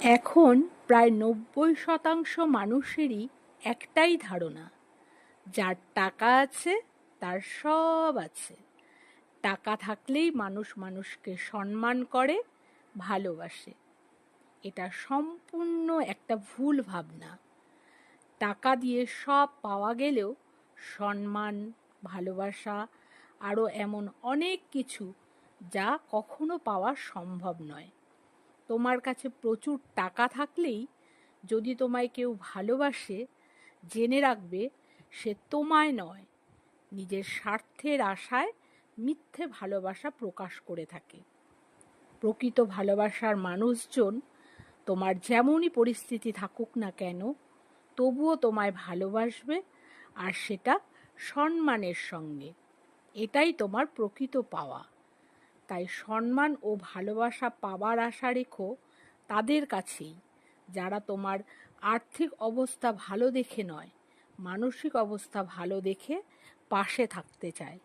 এখন প্রায় নব্বই শতাংশ মানুষেরই একটাই ধারণা। যার টাকা আছে, তার সব আছে। টাকা থাকলেই মানুষ মানুষকে সম্মান করে, ভালোবাসে। এটা সম্পূর্ণ একটা ভুল ভাবনা। টাকা দিয়ে সব পাওয়া গেলেও সম্মান, ভালোবাসা আরও এমন অনেক কিছু যা কখনো পাওয়া সম্ভব নয়। তোমার কাছে প্রচুর টাকা থাকলেই যদি তোমায় কেউ ভালোবাসে, জেনে রাখবে সে তোমায় নয়, নিজের স্বার্থের আশায় মিথ্যে ভালোবাসা প্রকাশ করে থাকে। প্রকৃত ভালোবাসার মানুষজন তোমার যেমনই পরিস্থিতি থাকুক না কেন, তবুও তোমায় ভালোবাসবে আর সেটা সম্মানের সঙ্গে। এটাই তোমার প্রকৃত পাওয়া। তাই সম্মান ও ভালোবাসা পাবার আশা রেখো তাদের কাছেই। যারা তোমার আর্থিক অবস্থা ভালো দেখে নয়, মানসিক অবস্থা ভালো দেখে পাশে থাকতে চায়।